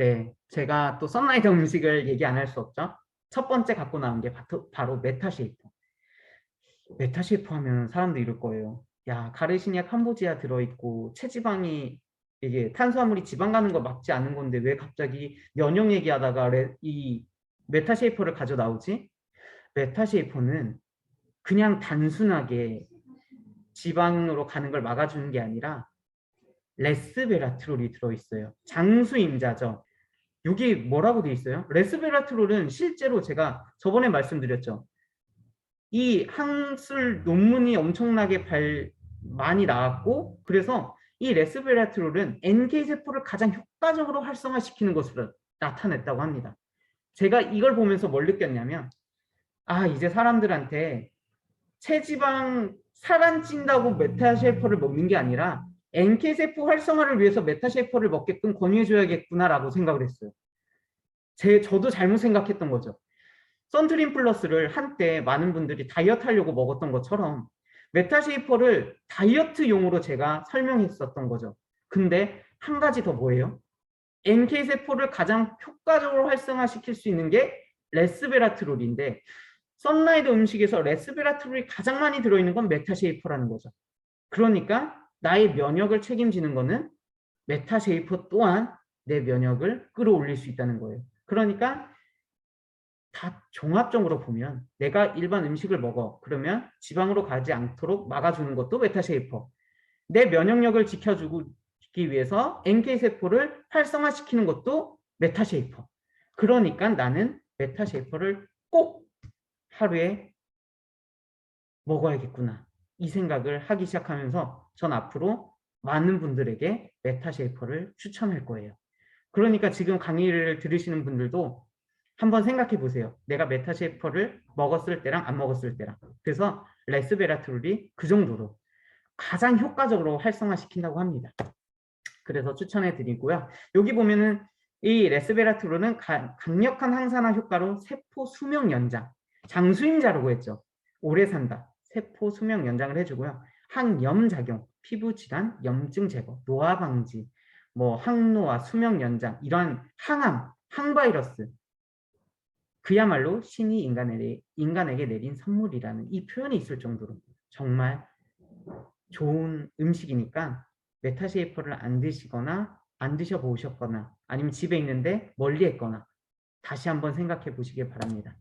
네, 제가 또 썬라이트 음식을 얘기 안 할 수 없죠. 첫 번째 갖고 나온 게 바로, 메타쉐이퍼. 메타쉐이퍼 하면 사람들이 이럴 거예요. 야, 가르시니아 캄보지아 들어있고 체지방이 이게 탄수화물이 지방 가는 거 맞지 않은 건데 왜 갑자기 면역 얘기하다가 레- 이 메타쉐이퍼를 가져 나오지? 메타쉐이퍼는 그냥 단순하게 지방으로 가는 걸 막아주는 게 아니라 레스베라트롤이 들어있어요. 장수임자죠. 여기 뭐라고 돼 있어요? 레스베라트롤은 실제로 제가 저번에 말씀드렸죠. 이 항술 논문이 엄청나게 발 많이 나왔고 그래서 이 레스베라트롤은 NK 세포를 가장 효과적으로 활성화시키는 것으로 나타냈다고 합니다. 제가 이걸 보면서 뭘 느꼈냐면 아 이제 사람들한테 체지방 살안 찐다고 메타쉐이퍼를 먹는 게 아니라 NK 세포 활성화를 위해서 메타쉐이퍼를 먹게끔 권유해줘야겠구나라고 생각을 했어요. 제 저도 잘못 생각했던 거죠. 선트림 플러스를 한때 많은 분들이 다이어트 하려고 먹었던 것처럼 메타쉐이퍼를 다이어트용으로 제가 설명했었던 거죠. 근데 한 가지 더 뭐예요? NK 세포를 가장 효과적으로 활성화시킬 수 있는 게 레스베라트롤인데 썬라이드 음식에서 레스베라트롤이 가장 많이 들어있는 건 메타쉐이퍼라는 거죠. 그러니까 나의 면역을 책임지는 거는 메타쉐이퍼 또한 내 면역을 끌어올릴 수 있다는 거예요. 그러니까 다 종합적으로 보면 내가 일반 음식을 먹어. 그러면 지방으로 가지 않도록 막아주는 것도 메타쉐이퍼. 내 면역력을 지켜주기 위해서 NK 세포를 활성화시키는 것도 메타쉐이퍼. 그러니까 나는 메타쉐이퍼를 꼭 하루에 먹어야겠구나 이 생각을 하기 시작하면서 전 앞으로 많은 분들에게 메타쉐이퍼를 추천할 거예요. 그러니까 지금 강의를 들으시는 분들도 한번 생각해 보세요. 내가 메타쉐이퍼를 먹었을 때랑 안 먹었을 때랑. 그래서 레스베라트롤이 그 정도로 가장 효과적으로 활성화시킨다고 합니다. 그래서 추천해 드리고요. 여기 보면은 이 레스베라트롤은 가- 강력한 항산화 효과로 세포 수명 연장, 장수임자라고 했죠. 오래 산다. 세포 수명 연장을 해주고요. 항염 작용, 피부 질환, 염증 제거, 노화 방지, 뭐 항노화, 수명 연장 이러한 항암, 항바이러스 그야말로 신이 인간에게, 인간에게 내린 선물이라는 이 표현이 있을 정도로 정말 좋은 음식이니까 메타쉐이퍼를 안 드시거나 안 드셔보셨거나 아니면 집에 있는데 멀리 했거나 다시 한번 생각해 보시길 바랍니다.